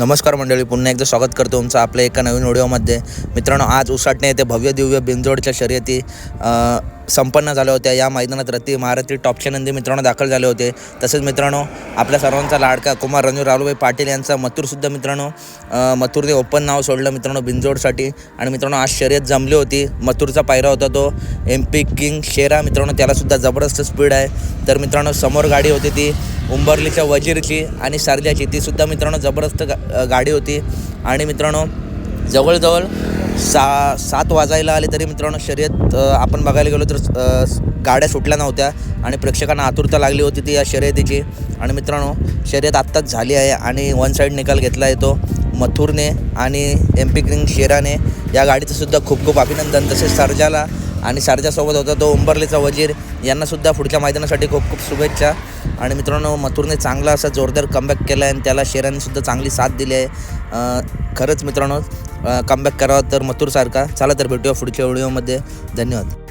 नमस्कार मंडळी पुन्हा एकदा स्वागत करतो तुमचं आपल्या एका नवीन व्हिडिओमध्ये. मित्रांनो आज उसाटणे येथे भव्य दिव्य बिंजोडच्या शर्यती संपन्न झाल्या होत्या. या मैदानात रती महारथी टॉपचे नंदी मित्रांनो दाखल झाले होते. तसेच मित्रांनो आपल्या सर्वांचा लाडका कुमार रणजू रालूभाई पाटील यांचा मथुरसुद्धा मित्रांनो मथुरने ओपन नाव सोडलं मित्रांनो बिंजोडसाठी आणि मित्रांनो आज शर्यत जमली होती. मथुरचा पायरा होता तो एम पी किंग शेरा मित्रांनो त्यालासुद्धा जबरदस्त स्पीड आहे. तर मित्रांनो समोर गाडी होती ती उंबरलीच्या वजीरची आणि सारजाची ती सुद्धा मित्रांनो जबरदस्त गा गाडी होती. आणि मित्रांनो जवळजवळ सा सात वाजायला आले तरी मित्रांनो शर्यत आपण बघायला गेलो तर गाड्या सुटल्या नव्हत्या आणि प्रेक्षकांना आतुरता लागली होती ती या शर्यतीची. आणि मित्रांनो शर्यत आत्ताच झाली आहे आणि वन साईड निकाल घेतला आहे तो. मथुरने आणि एम पी किंग शेराने या गाडीचं सुद्धा खूप खूप अभिनंदन. तसेच सर्जाला आणि सर्जासोबत होता तो उंबरलीचा वजीर. यांनासुद्धा पुढच्या मैदानासाठी खूप खूप शुभेच्छा. आणि मित्रांनो मथुरने चांगला असा जोरदार कमबॅक केला आहे आणि त्याला शेरांनीसुद्धा चांगली साथ दिली आहे. खरंच मित्रांनो कमबॅक करावा तर मथुरसारखा. चला तर भेटूया पुढच्या व्हिडिओमध्ये धन्यवाद.